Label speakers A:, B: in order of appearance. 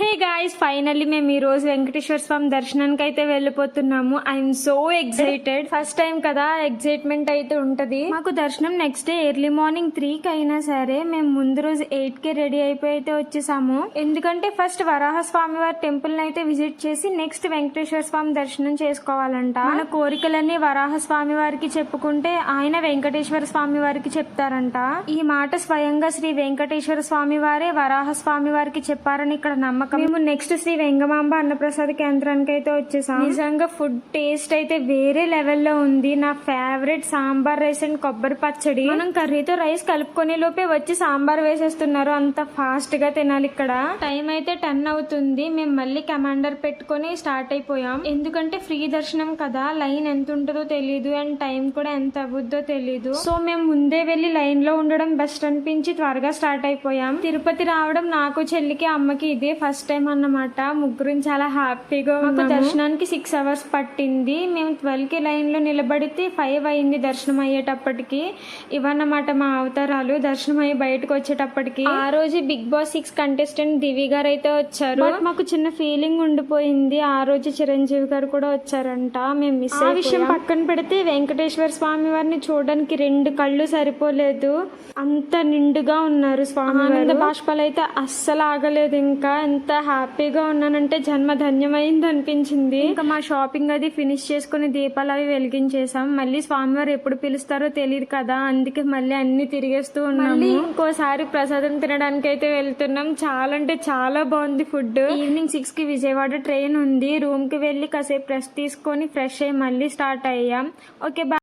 A: Hey guys finally మేము ఈ రోజు వెంకటేశ్వర స్వామి దర్శనానికి అయితే వెళ్ళిపోతున్నాము. I'm so excited first time కదా ఎక్సైట్మెంట్ అయితే ఉంటది. మాకు దర్శనం next day early morning three కి అయినా సరే మేము ముందు రోజు ఎయిట్కి రెడీ అయిపోయి అయితే వచ్చేసాము. ఎందుకంటే ఫస్ట్ వరాహ స్వామి వారి టెంపుల్ అయితే విజిట్ చేసి నెక్స్ట్ వెంకటేశ్వర స్వామి దర్శనం చేసుకోవాలంట. మన కోరికలన్నీ వరాహ స్వామి వారికి చెప్పుకుంటే ఆయన వెంకటేశ్వర స్వామి వారికి చెప్తారంట. ఈ మాట స్వయంగా శ్రీ వెంకటేశ్వర స్వామి వారే వరాహ స్వామి వారికి చెప్పారని ఇక్కడ నమ్మకం మేము నెక్స్ట్ శ్రీ వెంగమాంబ అన్నప్రసాద కేంద్రానికి అయితే వచ్చేసాం. నిజంగా ఫుడ్ టేస్ట్ అయితే వేరే లెవెల్లో ఉంది. నా ఫేవరెట్ సాంబార్ రైస్ అండ్ కొబ్బరి పచ్చడి. మనం కర్రీతో రైస్ కలుపుకునే లోపే వచ్చి సాంబార్ వేసేస్తున్నారు. అంత ఫాస్ట్గా తినాలి ఇక్కడ. టైం అయితే టెన్ అవుతుంది. మేము మళ్ళీ కమాండర్ పెట్టుకొని స్టార్ట్ అయిపోయాం. ఎందుకంటే ఫ్రీ దర్శనం కదా. లైన్ ఎంత ఉంటుందో తెలియదు అండ్ టైం కూడా ఎంత అవ్వుద్దో తెలియదు సో మేము ముందే వెళ్ళి లైన్లో ఉండడం బెస్ట్ అనిపించి త్వరగా స్టార్ట్ అయిపోయాం. తిరుపతి రావడం నాకు చెల్లికి అమ్మకి ఇదే ఫస్ట్ టైం అన్నమాట. ముగ్గురు చాలా హ్యాపీగా మాకు దర్శనానికి సిక్స్ అవర్స్ పట్టింది. మేము ట్వెల్వ్కి లైన్లో నిలబడితే ఫైవ్ అయింది దర్శనం అయ్యేటప్పటికి. ఇవన్నమాట మా అవతారాలు. దర్శనం అయ్యి బయటకు వచ్చేటప్పటికి. ఆ రోజు Bigg Boss six contestant Divi గారు అయితే వచ్చారు. మాకు చిన్న ఫీలింగ్ ఉండిపోయింది. ఆ రోజు చిరంజీవి గారు కూడా వచ్చారంట. మేము మిస్ ఆ విషయం పక్కన పెడితే వెంకటేశ్వర స్వామి వారిని చూడడానికి రెండు కళ్ళు సరిపోలేదు. అంత నిండుగా ఉన్నారు స్వామి ఆనంద బాష్పాలు అయితే అస్సలు ఆగలేదు ఇంకా. ఎంత హ్యాపీగా ఉన్నానంటే జన్మ ధన్యమైంది అనిపించింది ఇంకా మా షాపింగ్ అది ఫినిష్ చేసుకుని దీపాలు అవి వెలిగించేసాం మళ్ళీ స్వామివారు ఎప్పుడు పిలుస్తారో తెలియదు కదా అందుకే మళ్ళీ అన్ని తిరిగేస్తూ ఉన్నాము. ఇంకోసారి ప్రసాదం తినడానికి అయితే వెళ్తున్నాం. చాలా అంటే చాలా బాగుంది ఫుడ్ ఈవినింగ్ సిక్స్కి విజయవాడ ట్రైన్ ఉంది. రూమ్కి వెళ్ళి కాసేపు రెస్ట్ తీసుకొని ఫ్రెష్ అయ్యి మళ్ళీ స్టార్ట్ అయ్యాం. Okay bye.